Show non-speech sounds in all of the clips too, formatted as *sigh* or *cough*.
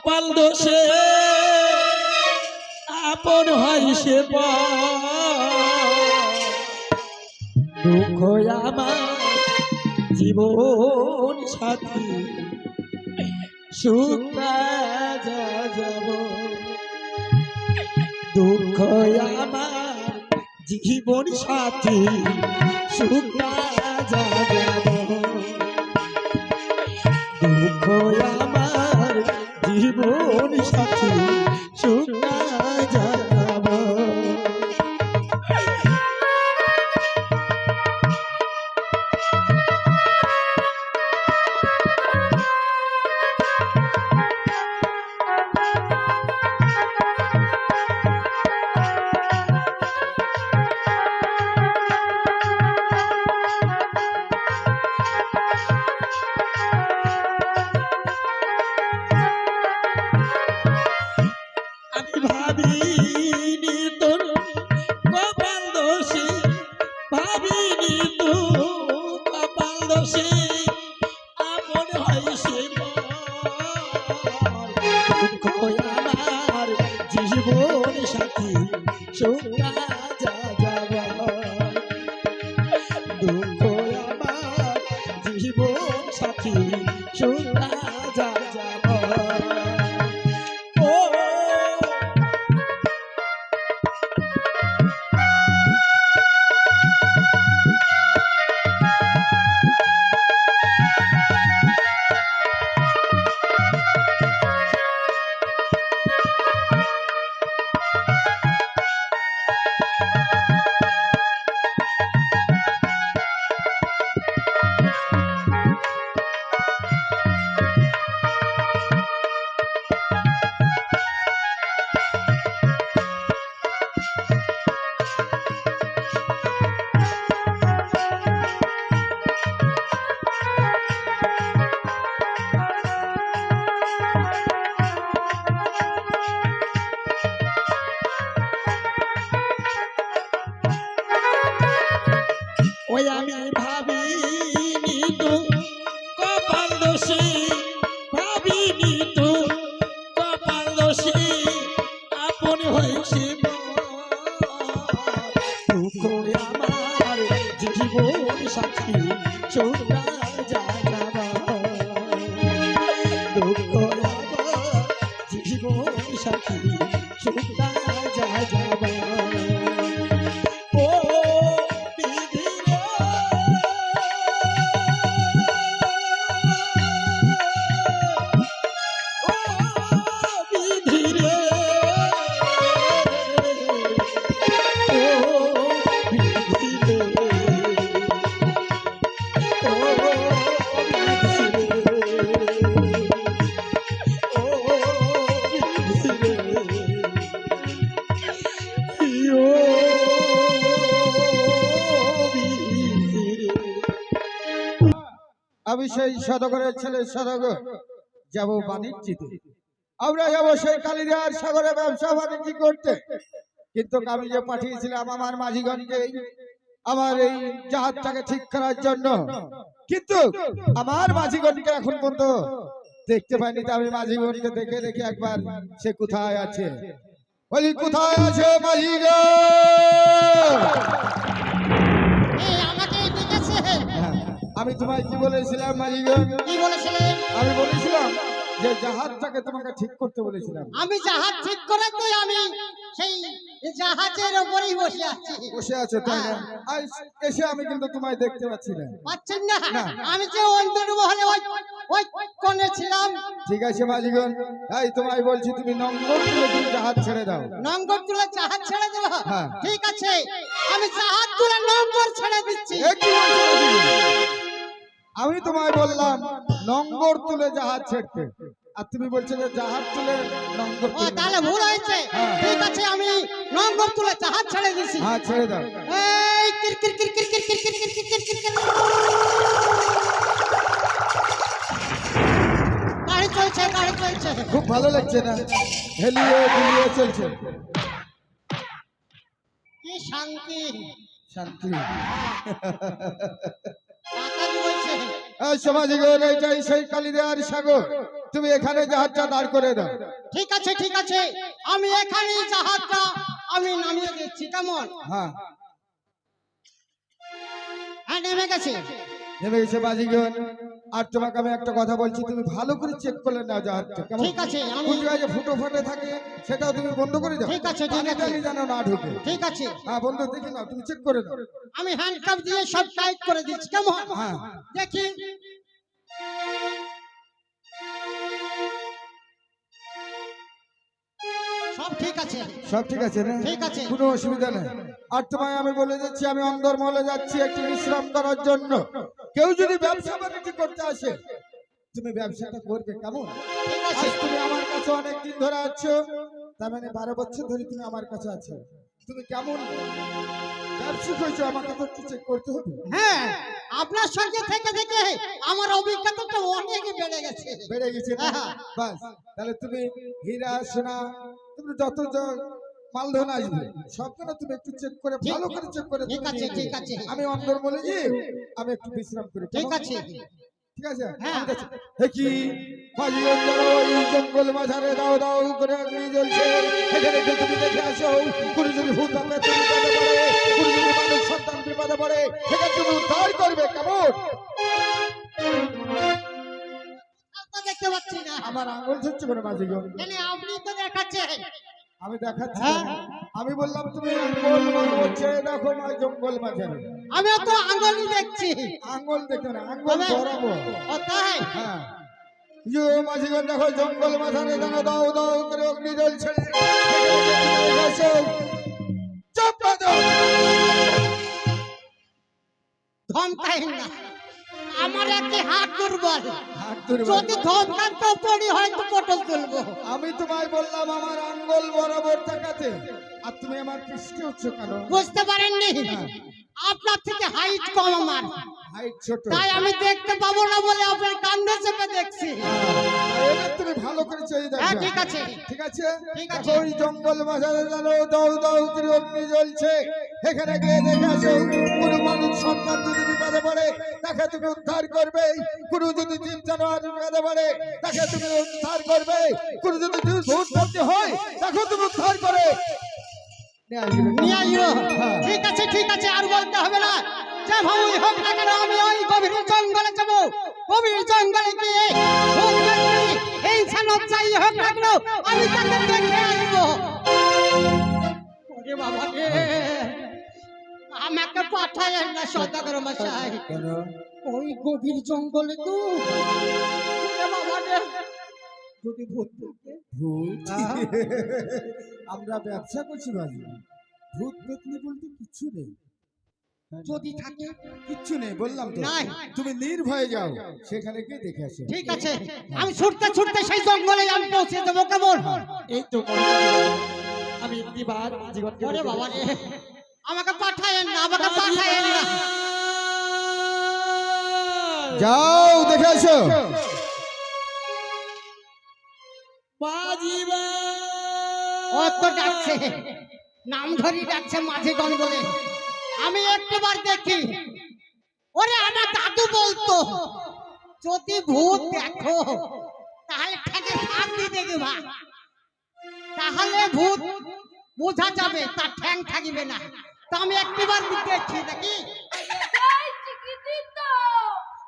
কপাল দোষে, আপন হয় সে দুঃখ আমার জীবন সাথী, সুখ যাব দুঃখ আমার জীবন সাথী, সুখ যাব দুঃখ আমি সেই সদগরের ছেলে সদগর যাব বাণিজ্যিতে। আমরা যাব সেই কালিদার সাগরে ব্যবসা বাণিজ্য করতে। কিন্তু আমি যে পাঠিয়েছিলাম আমার মাঝিগণকে আমার এই জাহাজটাকে ঠিক করার জন্য। কিন্তু আমার মাঝিগণকে এখন পর্যন্ত দেখতে পাইনি, তো আমি মাঝিগণকে দেখে দেখে একবার সে কোথায় আছে। বলি, কোথায় আছে মাঝিগণ আমি তোমায় কি বলেছিলাম কি বলেছিলেন? আমি বলেছিলাম যে জাহাজটাকে তোমাকে ঠিক করতে বলেছিলাম। আমি জাহাজ ঠিক করে তো আমি সেই জাহাজের ওপরেই বসে আছি। বসে আছে তাই না এসে আমি কিন্তু তোমায় দেখতে পাচ্ছি না। পাচ্ছেন না। আমি যে অন্তর মহলে ওই ওই কোণে ছিলাম। ঠিক আছে মাঝিগণ তাই তোমায় বলছি তুমি নম্বর তুলে তুমি জাহাজ ছেড়ে দাও। নম্বর তুলে জাহাজ ছেড়ে দেব? হ্যাঁ। ঠিক আছে। আমি জাহাজ তুলে নম্বর ছেড়ে দিচ্ছি। এ কি বলছো মাঝিগণ? আমি তোমায় বললাম নঙ্গর তুলে জাহাজ ছেড়তে আর তুমি বলছো যে জাহাজ তুলে নম্বর ও তাহলে ভুল হয়েছে হ্যাঁ। ঠিক আছে আমি নম্বর তুলে জাহাজ ছেড়ে দিচ্ছি হ্যাঁ ছেড়ে দাও এই কির কির কির কির কির কির কির কির কির কির কির কির। গাড়ি চলছে গাড়ি চলছে খুব ভালো লাগছে না হেলিয়ে দুলিয়ে চলছে কি শান্তি শান্তি সমাজিগণ এইটাই সেই কালিদার সাগর। তুমি এখানে জাহাজটা দাঁড় করে দাও। ঠিক আছে ঠিক আছে। আমি এখানেই জাহাজটা আমি নামিয়ে দিচ্ছি কেমন? হ্যাঁ। হ্যাঁ নেমে গেছে। নেমে গেছে বাজিগণ। আর তোমাকে আমি একটা কথা বলছি তুমি ভালো করে চেক করলে নাও জাহাজটা কেমন? ঠিক আছে আমি যে ফুটো ফাটে থাকে সেটাও তুমি বন্ধ করে দাও। ঠিক আছে, ঠিক আছে। যেন না ঢুকে। ঠিক আছে। হ্যাঁ বন্ধ দেখে নাও তুমি চেক করে দাও আমি হ্যান্ডকাপ দিয়ে সব টাইট করে দিচ্ছি কেমন? হ্যাঁ। দেখি। সব ঠিক আছে? সব ঠিক আছে না? ঠিক আছে। কোনো অসুবিধা নেই। আর তোমায় আমি বলে যাচ্ছি আমি অন্দরমহলে যাচ্ছি একটি বিশ্রাম করার জন্য। কেউ যদি ব্যবসা বাণিজ্য করতে আসে তুমি ব্যবসাটা করবে কেমন? তুমি আমার কাছে অনেক দিন ধরে আছো তার মানে বারো বছর ধরে তুমি আমার কাছে আছো। তুমি কেমন? ব্যবসা হয়েছো আমাকে তো একটু চেক করতে হবে। হ্যাঁ আপনার সঙ্গে থেকে থেকে আমার অভিজ্ঞতাটা অনেক বেড়ে গেছে। বেড়ে গেছে? হ্যাঁ। বাস তাহলে তুমি হীরা সোনা তুমি যত মালধন আসবে। সবগুলো তুমি একটু চেক করে ভালো করে চেক করে ঠিক আছে ঠিক আছে। আমি অন্দর বলে যে আমি একটু বিশ্রাম করি। ঠিক আছে। ঠিক আছে? হ্যাঁ। হে কি? জঙ্গল মাঝারে দাও দাও করে অগ্নি জ্বলছে। এখানে কেউ তুমি দেখে আসো। কোনো যদি ভূত আপে তুমি বিপদে পড়ে। কোনো যদি মানুষ সন্তান বিপদে পড়ে। সেখানে তুমি উদ্ধার করবে কেমন? দেখতে পাচ্ছি না। আমার আঙুল ছুটছে করে মাঝি আপনি তো দেখাচ্ছেন আমি দেখাচ্ছি। হ্যাঁ। আমি বললাম তুমি আঙ্গুল হচ্ছে দেখো মা জঙ্গল মাঝারে আমিও তো আঙ্গুলই দেখছি। আঙ্গুল দেখো না আঙ্গুল বরাবর ও তাই? হ্যাঁ। ইয়ে মাঝিগণ দেখো জঙ্গল মাঝারে দেখো দাও দাও করে অগ্নি জ্বলছে। চাপা দাও ধমকাইন না। আমার একটি হাত দুর্বল। যদি ধমকান পড়ি হয়তো পটল তুলবো। আমি তোমায় বললাম আমার আঙ্গল বরাবর তাকাতে আর তুমি আমার কৃষ্টি হচ্ছ কেন? বুঝতে পারেননি? আপনার থেকে হাইট কম আমার। হাইট ছোট। তাই আমি দেখতে পাবো না বলে আপনার কান্দে চেপে দেখছি। তুমি ভালো করে চেয়ে হ্যাঁ দেখো। ঠিক আছে। ঠিক আছে? ঠিক আছে। ওই জঙ্গল মাঝারে জানো দাউ দাউ করে অগ্নি জ্বলছে। এখানে গিয়ে দেখে আসো কোনো মানুষ সন্তান যদি বিপদে পড়ে তাকে তুমি উদ্ধার করবে। কোনো যদি জীব জানোয়ার বিপদে পড়ে তাকে তুমি উদ্ধার করবে। কোনো যদি ভূত করতে হয় তাকে তুমি উদ্ধার করে। নিয়ে আসবে। ঠিক আছে ঠিক আছে আর বলতে হবে না। যে ভাবুই হোক না কেন আমি ওই গভীর জঙ্গলে যাব। গভীর জঙ্গলে গিয়ে এই ছানব চাই হোক না কেন আমি তাকে দেখে আসব। ওরে বাবা রে। আমাকে পাঠায় না সদাগর মশাই। ওই গভীর জঙ্গলে তো। বাবা রে। যদি ভূত আমরা ব্যবসা করছি বাজি ভূত পেতনি বলতে কিচ্ছু নেই। যদি থাকে কিচ্ছু নেই বললাম তো। নাই। তুমি নির্ভয়ে যাও সেখানে গিয়ে দেখে আসো। ঠিক আছে। আমি ছুটতে ছুটতে সেই জঙ্গলে আমি পৌঁছে দেবো কেমন? এই তো। আমি দিবার জীবনকে ওরে বাবা রে। আমাকে পাঠায়েন না আমাকে পাঠায়েন না। যাও দেখে আসো। তো ডাকছে নাম ধরি ডাকছে মাঝে জঙ্গলে আমি একবার দেখি ওরে আমার দাদু বলতো যদি ভূত দেখো তাহলে ঠেকে ফাঁক দিয়ে দেখবা তাহলে ভূত বোঝা যাবে তার ঠ্যাং থাকিবে না তো আমি একবার দেখছি নাকি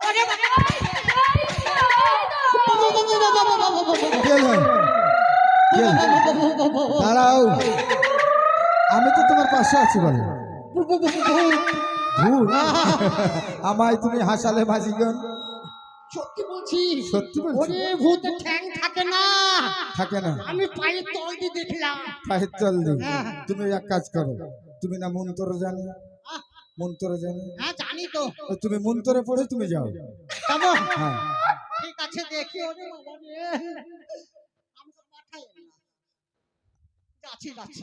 ওরে বাবা! দাঁড়াও। আমি তো তোমার পাশে আছি বলে। আমায় তুমি হাসালে মাঝিগণ সত্যি বলছি সত্যি বলছি। ওরে ঠ্যাং থাকে না। থাকে না। আমি পায়ের তল দিয়ে দেখলাম। পায়ের হ্যাঁ। তুমি এক কাজ করো। তুমি না মন্তর জানো? মন্তর জানো? হ্যাঁ জানি তো। তুমি মন্তরে পড়ে তুমি যাও। হ্যাঁ। ঠিক আছে দেখি। ওরে বাবা রে আমাকে পাঠাই না যাচ্ছি যাচ্ছি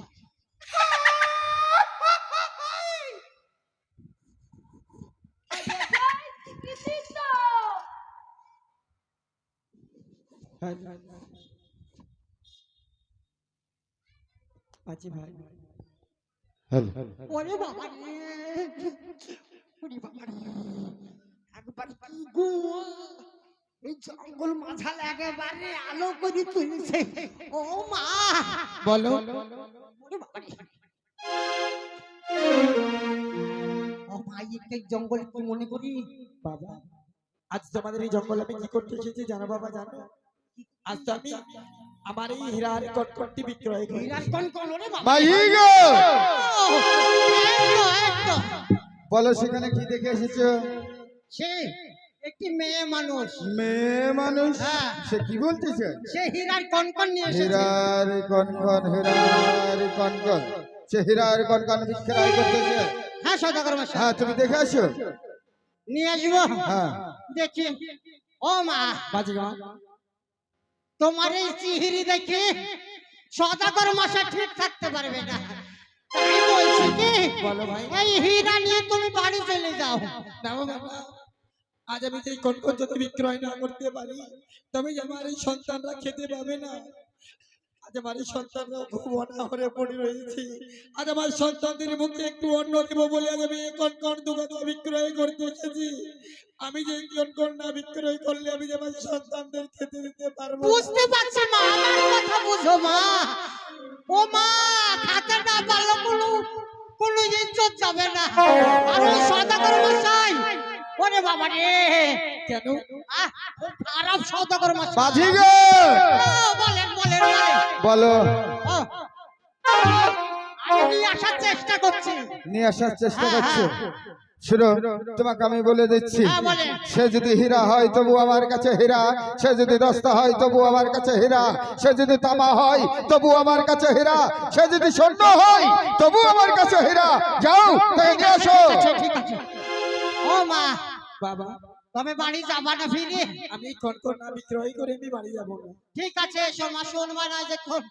আছি। ভাই। হ্যালো। ওরে বাবা রে। ওরে বাবা রে। একবার গো এই জঙ্গল মাঝাল একেবারে আলো করে তুলেছে। ও মা! বলো। ও একটা জঙ্গল কি মনে করি? বাবা আজ তোমাদের এই জঙ্গল আমি কি করতে এসেছি জানো বাবা জানো? আজ তো আমি আমার এই হীরার কটকটি বিক্রয় করি। ওরে বাবা। গো। বলো সেখানে কি দেখে এসেছ? সে একটি মেয়ে মানুষ। মেয়ে মানুষ? হ্যাঁ। সে কি বলতেছে? সে হীরার কনকন নিয়ে এসেছে। হীরার কনকন হীরার কনকন। সে হীরার কনকন বিক্রয় করতেছে। হ্যাঁ সদাগর মশাই। হ্যাঁ তুমি দেখে আসো। নিয়ে আসব? হ্যাঁ। দেখি। ও মা তোমার এই চিহিরি দেখে সদাগর মশাই ঠিক থাকতে পারবে না। তাই বলছি কি বলো ভাই। এই হীরা নিয়ে তুমি বাড়ি চলে যাও। বাবা আজ আমি যে কটকট যদি বিক্রয় না করতে পারি, তবে আমার এই সন্তানরা খেতে পাবে না। আজ পড়ে রয়েছে। আজ মুখে একটু দেবো বলে আমি কনকন বিক্রয় করতে আমি যে কনকন না বিক্রয় করলে আমি যে খেতে দিতে পারব বুঝতে বুঝো মা। না যাবে না। ওরে বাবা রে কেন খুব খারাপ সদাগর মশাই মাঝি গো। বলেন বলেন। বলো। আমি নিয়ে আসার চেষ্টা করছি। নিয়ে আসার চেষ্টা করছ। শুনো তোমাকে আমি বলে দিচ্ছি। হ্যাঁ, সে যদি হীরা হয় তবু আমার কাছে হীরা। সে যদি দস্তা হয় তবু আমার কাছে হীরা। সে যদি তামা হয় তবু আমার কাছে হীরা। সে যদি স্বর্ণ হয় তবু আমার কাছে হীরা। যাও তাই নিয়ে আসো। ঠিক আছে। ও মা বাবা। তবে বাড়ি যাবা না ফিরে। আমি কনকন না বিক্রয় করে আমি বাড়ি যাব না। ঠিক আছে এসো মা শোন মা না দেখুন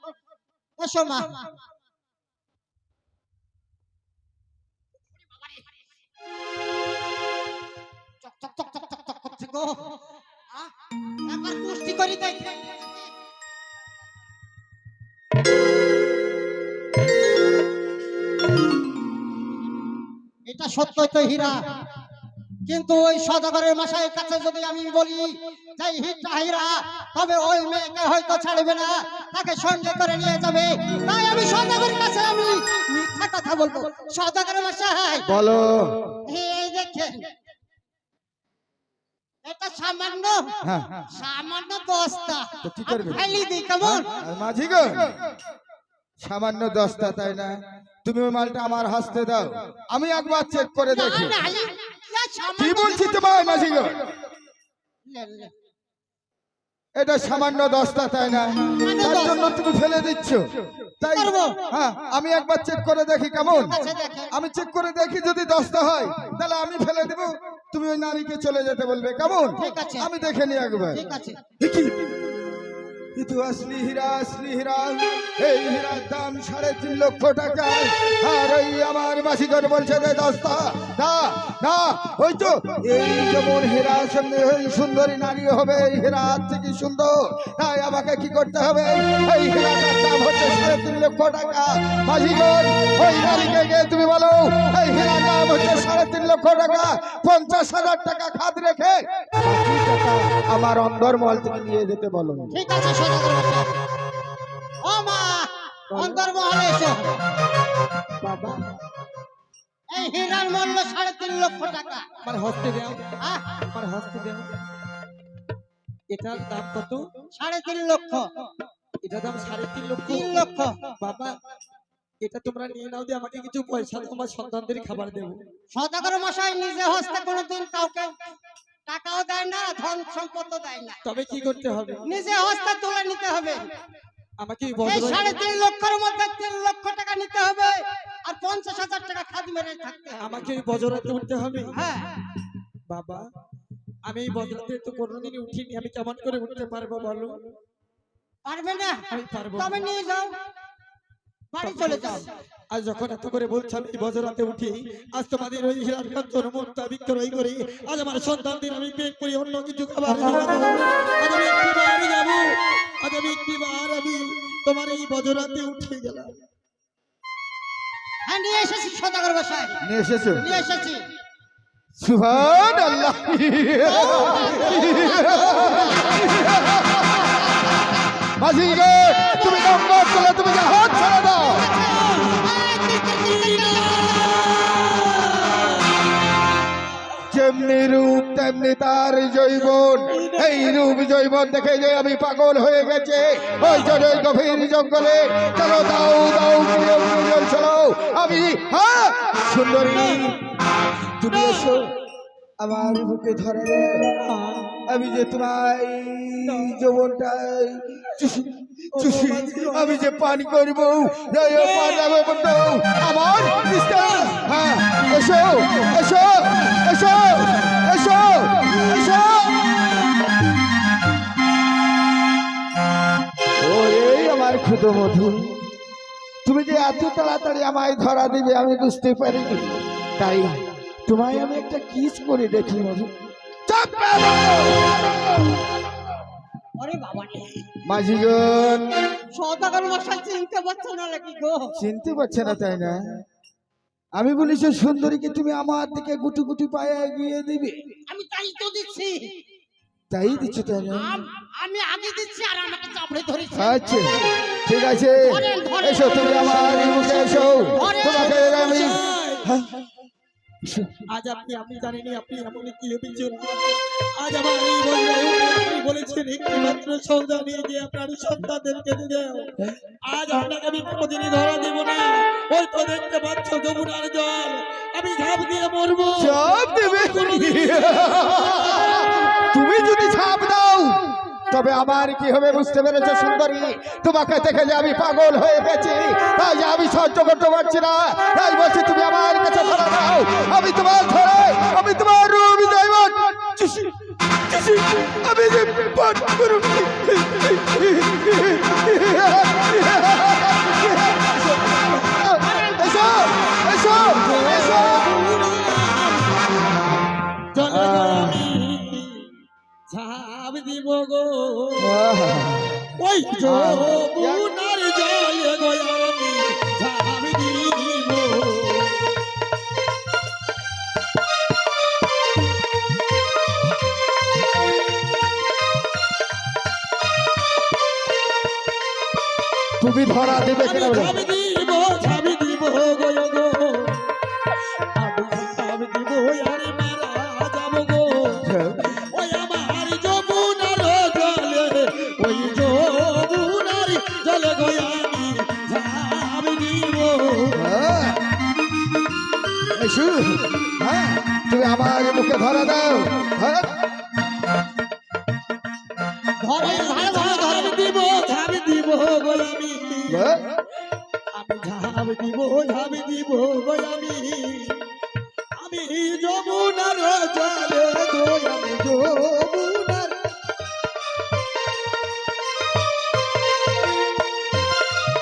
এসো মা। চক চক চক চক চক চক গো। একবার কুস্তি করি দেখ। এটা সত্যই তো হীরা। কিন্তু ওই সদাগরের মশাইয়ের কাছে যদি আমি বলি যে হিটটা তবে ওই মেয়েকে হয়তো ছাড়বে না তাকে সঙ্গে করে নিয়ে যাবে। তাই আমি সদাগরের কাছে আমি মিথ্যা কথা বলব। সদাগরের মশাই বলো। এই দেখেন এটা সামান্য হ্যাঁ সামান্য বস্তা। তো কি করবে? ফেলি দিই কেমন? মাঝি গো। সামান্য দশটা তাই না? তুমি ওই মালটা আমার হাসতে দাও। আমি একবার চেক করে দেখি। কি বলছি লে, লে। এটা সামান্য দশটা তাই না? তার জন্য তুমি ফেলে দিচ্ছ। তাই হ্যাঁ আমি একবার চেক করে দেখি কেমন। আচ্ছা, আমি চেক করে দেখি যদি দশটা হয় তাহলে আমি ফেলে দেব। তুমি ওই নারীকে চলে যেতে বলবে কেমন? আমি দেখে নি একবার। কিন্তু আসলি হীরা আসলি হীরা। এই হীরার দাম সাড়ে তিন লক্ষ টাকা। আর ওই আমার মাসিকর বলছে যে দশটা না না, ওই তো, এই যেমন হীরা সঙ্গে ওই সুন্দরী নারী হবে, এই হীরা থেকে সুন্দর। তাই আমাকে কি করতে হবে? এই হীরাটার দাম হচ্ছে সাড়ে তিন লক্ষ টাকা। মাসিকর ওই নারীকে গিয়ে তুমি বলো, এই হীরার দাম হচ্ছে সাড়ে তিন লক্ষ টাকা। পঞ্চাশ হাজার টাকা খাদ রেখে আমার আমার অন্দরমহল থেকে নিয়ে যেতে বলো ঠিক আছে মা অন্তর্মহলে এসো। বাবা। এই হীরার মূল্য সাড়ে তিন লক্ষ টাকা। আমার হস্তে দাও। আমার হস্তে দাও। এটার দাম কত? সাড়ে তিন লক্ষ। এটার দাম সাড়ে তিন লক্ষ। তিন লক্ষ। বাবা এটা তোমরা নিয়ে নাও দিয়ে আমাকে কিছু পয়সা আমার সন্তানদের খাবার দেবো। সদাগর মশাই নিজে হস্তে কোনোদিন কাউকে টাকাও দেয় না ধন সম্পদও দেয় না। তবে কি করতে হবে? নিজে হস্তে তুলে নিতে হবে। আমাকে সাড়ে তিন লক্ষের মধ্যে তিন লক্ষ টাকা নিতে হবে আর পঞ্চাশ হাজার টাকা খাদ মেরে থাকতে হবে। আমাকে এই উঠতে হবে। হ্যাঁ। বাবা আমি এই বজ্রাতে তো কোনোদিন উঠিনি আমি কেমন করে উঠতে পারব বলো? পারবে না? আমি পারব না। তবে নিয়ে যাও। বাড়ি চলে যাও। আজ যখন এত করে বলছো আমি এই বজ্রাতে উঠি আজ তোমাদের ওই হীরার মুক্তা বিক্রয় করি। আজ আমার সন্তানদের আমি পেট করি অন্য কিছু খাবার আজ আমি একটি বার যাব আজ আমি একটি বার আমি তোমার এই বজ্রাতে উঠে গেলাম। হ্যাঁ নিয়ে এসেছি সদাগর মশাই নিয়ে এসেছ? নিয়ে এসেছি। আল্লাহ তুমি তুমি যে হাত ছেড়ে যেমনি রূপ তেমনি তার জৈবন। এই রূপ জৈবন দেখে যে আমি পাগল হয়ে গেছে। ওই জলে গভীর জঙ্গলে চলো, দাও দাও চলো। আমি হ্যাঁ সুন্দরী। তুমি এসো। আমার বুকে ধরে। আমি যে তোমার এই যৌবনটা চুষি, আমি যে পানি করব আমার হ্যাঁ এসো এসো এসো এসো এসো। আমার তুমি যে এত তাড়াতাড়ি আমায় ধরা দিবে, আমি বুঝতে পারিনি। তাই তোমায় আমি একটা কিস করে দেখি মধু সদাগর মশাই চিনতে পারছ না নাকি গো? চিনতে পারছে না তাই না? আমি বলি সে সুন্দরীকে তুমি আমার দিকে গুটি গুটি পায়ে এগিয়ে দিবে। আমি তাই তো দিচ্ছি। তাই দিচ্ছ তাই না? আমি আগে দিচ্ছি আর আমাকে চাপড়ে ধরেছে। আচ্ছা ঠিক আছে। এসো তুমি আমার এসো। তোমাকে আমি। আজ আপনি আপনি জানেনই আপনি এমন কি অভিযোগ আজ আমার এই আপনি বলেছেন একটি মাত্র সৌদা নিয়ে যে আপনার সন্তানদেরকে দেও আজ আপনাকে আমি কোনোদিনই ধরা দেব না। ওই তো দেখতে পাচ্ছ যমুনার জল। আমি ঝাঁপ দিয়ে মরবো। চাপ দেবে তুমি। যদি ছাপ দাও তবে আমার কি হবে বুঝতে পেরেছ, সুন্দরী? তোমাকে দেখে যে আমি পাগল হয়ে গেছি। তাই যে আমি সহ্য করতে পারছি না। তাই বলছি, তুমি আমার কাছে ধরা দাও। আমি তোমার ধরে, আমি তোমার রূপ আমি যে গো। ওই যমুনার জলে গো আমি ঝাঁপ দিব। তুমি ধরা দেবে কেন ধরা দাও ধরে। ভালো ভালো ধরে ঝাঁপ দিব ঝাঁপ দিব গো আমি ঝাঁপ দিব ঝাঁপ দিব গো আমি আমি যমুনার গো আমি যমুনার।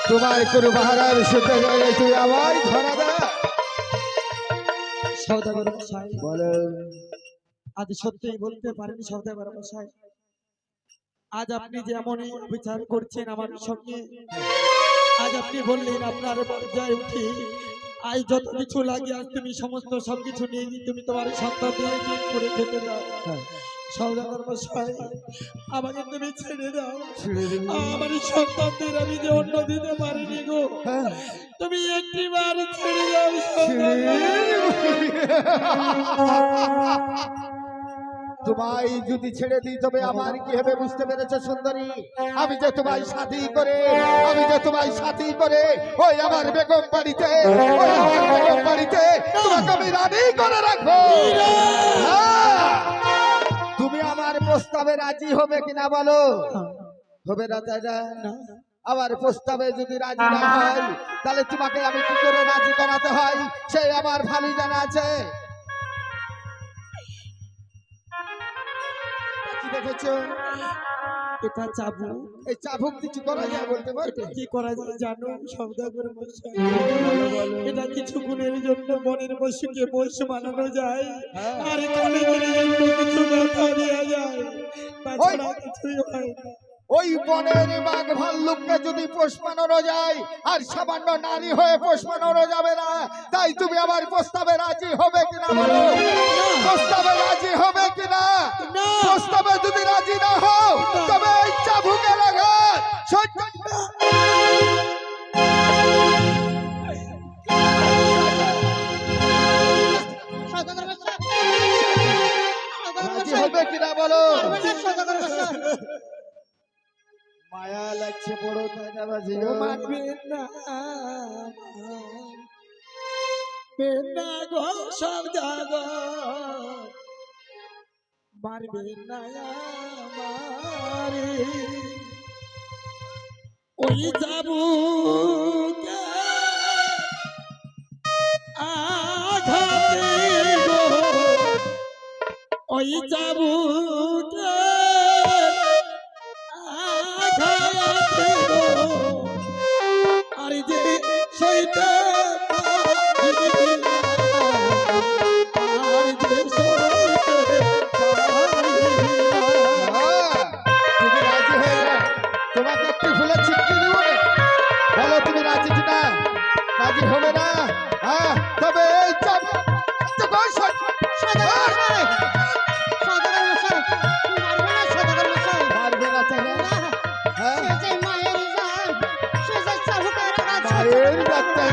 তোমার বাহারার শুদ্ধ জায়গায় তুমি আমায় ধরা দাও। সৌদাগর মশাই। বলো। আজ সত্যিই বলতে পারেন সৌদাগর মশাই। আজ আপনি যেমনই বিচার করছেন আমার সঙ্গে আজ আপনি বললেন আপনার পর্যায়ে উঠি। আজ যত কিছু লাগে আজ তুমি সমস্ত সব কিছু নিয়ে গিয়ে তুমি তোমার সন্তানদের পেট করে খেতে দাও। আমাকে তুমি ছেড়ে দাও। আমার সন্তানদের আমি যে অন্য দিতে পারিনি গো হ্যাঁ। তুমি একটি বার ছেড়ে দাও। তোমায় যদি ছেড়ে দিই, তবে আমার কি হবে বুঝতে পেরেছ সুন্দরী? আমি যে তোমায় সাথী করে, আমি যে তোমায় সাথী করে, ওই আমার বেগম বাড়িতে, ওই আমার বেগম বাড়িতে তোমাকে আমি করে রাখব। হ্যাঁ। তুমি আমার প্রস্তাবে রাজি হবে কিনা বলো? হবে না, তাই না? আমার প্রস্তাবে যদি রাজি না হয়, তাহলে তোমাকে আমি কি করে রাজি করাতে হয়? সেই আমার ভালো জানা আছে। দেখেছ? এটা চাবু এই চাবুক কিছু করা যায় বলতে এটা কি করা যায় জানো? সৌদাগর মশাই এটা কিছু গুণের জন্য মনের বসুকে বস বানানো যায়। হ্যাঁ। আর জন্য কিছু দেওয়া যায়। তাছাড়া কিছুই হয় না। ওই বনের বাঘ ভাল্লুককে যদি পোষ মানানো যায় আর সামান্য নারী হয়ে পোষ মানানো যাবে না তাই তুমি আমার প্রস্তাবে রাজি হবে কিনা বলো প্রস্তাবে রাজি হবে কিনা প্রস্তাবে যদি রাজি না হও তবে এই মশাই সদাগর রাজি হবে কিনা বলো মায়া লাগছে বড়, তাই না বাজি? গো? মানবে না বেনা গো, সব জাগো। মারবে না আমারে। ওই যাবু আঘাতে গো। ওই যাবু মায়ের ডাক্তার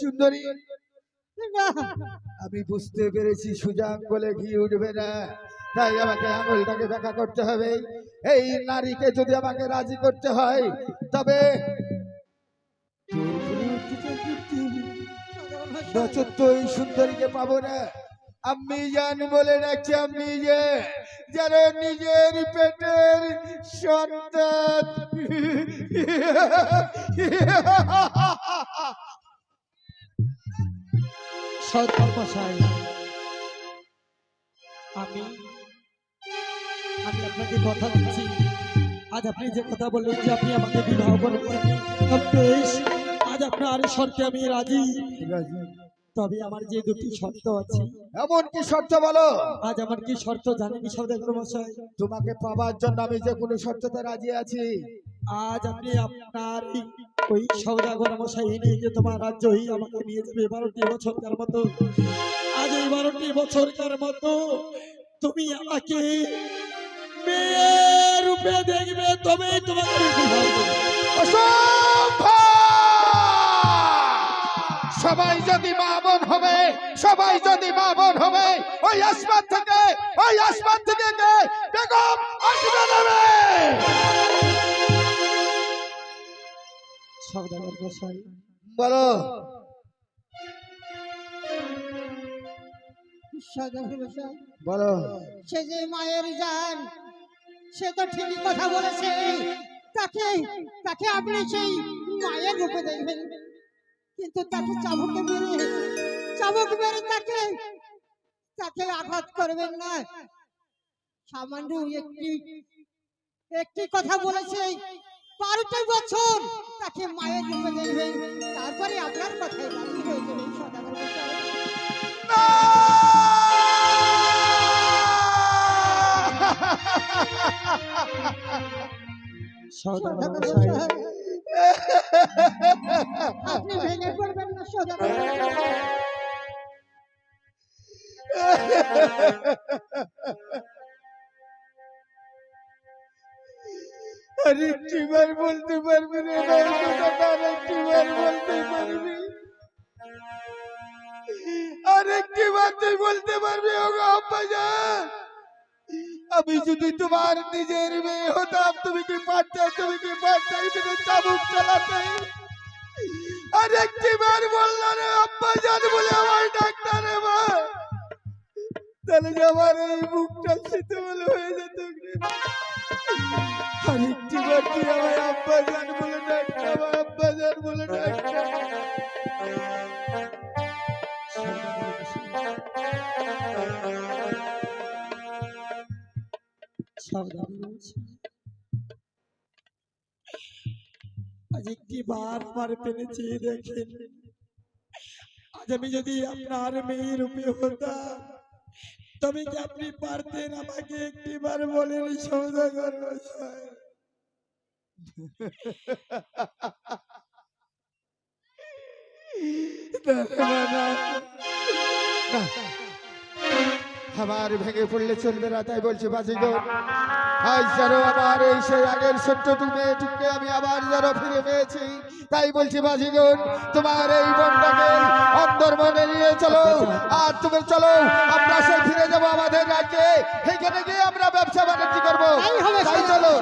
সুন্দরী। আমি বুঝতে পেরেছি সুজাং বলে ঘি উঠবে না। তাই আমাকে আঙুলটাকে দেখা করতে হবে। এই নারীকে যদি আমাকে রাজি করতে হয়, তবে সুন্দরীকে পাবো না। আমি জান বলে ডাকছি আমি যে, যেন নিজের পেটের সন্তান। *laughs* আমি আমি আপনাকে কথা দিচ্ছি। আজ আপনি যে কথা বললেন যে আপনি আমাকে বিবাহ করবেন তবে বেশ আজ আপনার শর্তে আমি রাজি। তবে আমার যে দুটি শর্ত আছে। এমন কি শর্ত বলো? আজ আমার কি শর্ত জানেন সৌদাগর মশাই তোমাকে পাবার জন্য আমি যে কোনো শর্ততে রাজি আছি। আজ আপনি আপনার ওই সৌদাগর মশাই নিয়ে যে তোমার রাজ্যই আমাকে নিয়ে যাবে বারোটি বছরকার মতো। আজ এই বারোটি বছরকার মতো তুমি আমাকে মেয়ের রূপে দেখবে তবেই তোমাকে! সবাই যদি মা বোন হবে, সবাই যদি মা বোন হবে, ওই আসমান থেকে, ওই আসমান থেকে বেগম আসবে সৌদাগর মশাই বলো। সদাগর বলো। সে যে মায়ের জান সে তো ঠিকই কথা বলেছে। তাকে তাকে আপনি সেই মায়ের রূপে দেখবেন। কিন্তু তাকে চাবুকে মেরে চাবুক মেরে তাকে তাকে আঘাত করবেন না। সামান্য একটি একটি কথা বলেছে। বারোটা বছর তাকে মায়ের রূপে দেখবেন তারপরে আপনার কথাই রাজি হয়ে যাবেন সদাগর সৌদাগর আপনি ভেঙে পড়বেন না সদাগর। *laughs* মশাই। আরেকটিবার বলতে পারবি না এবার কথাটা আরেকটিবার বলতে পারবি আরেকটিবার তুই বলতে পারবি ও গো আব্বাজান আমি যদি তোমার নিজের মেয়ে হতাম তুমি কি পারতে তুমি কি পারতে কিন্তু চাবুক চালাতে আরেকটিবার বলল রে আব্বাজান বলে আমার ডাক্তার এবার তাহলে যে আমার এই মুখটা শীতল হয়ে যেত রে আরেকটি বার তুই আমার আব্বা জান বলে ডাকতে আমার আব্বা জান বলে ডাকতে সাবধান। আজ একটি বার আমার চেয়ে দেখেন আজ আমি যদি আপনার মেয়ে রূপে হতাম তবে কি আপনি পারতেন আমাকে একটি বার বলেন সৌদাগর মশাই আমার ভেঙে পড়লে চলবে না, তাই বলছি, বাজিগর। আজ যেন আমার এই সেই আগের ছোট্টটু মেয়েটুকে আমি আবার যেন ফিরে পেয়েছি। তাই বলছি বাজিগুন তোমার এই বনটাকে অন্তর মনে নিয়ে চলো আর তুমি চলো আমরা সেই ফিরে যাব আমাদের রাজ্যে। সেখানে গিয়ে আমরা ব্যবসা বাণিজ্য করব। তাই চলো।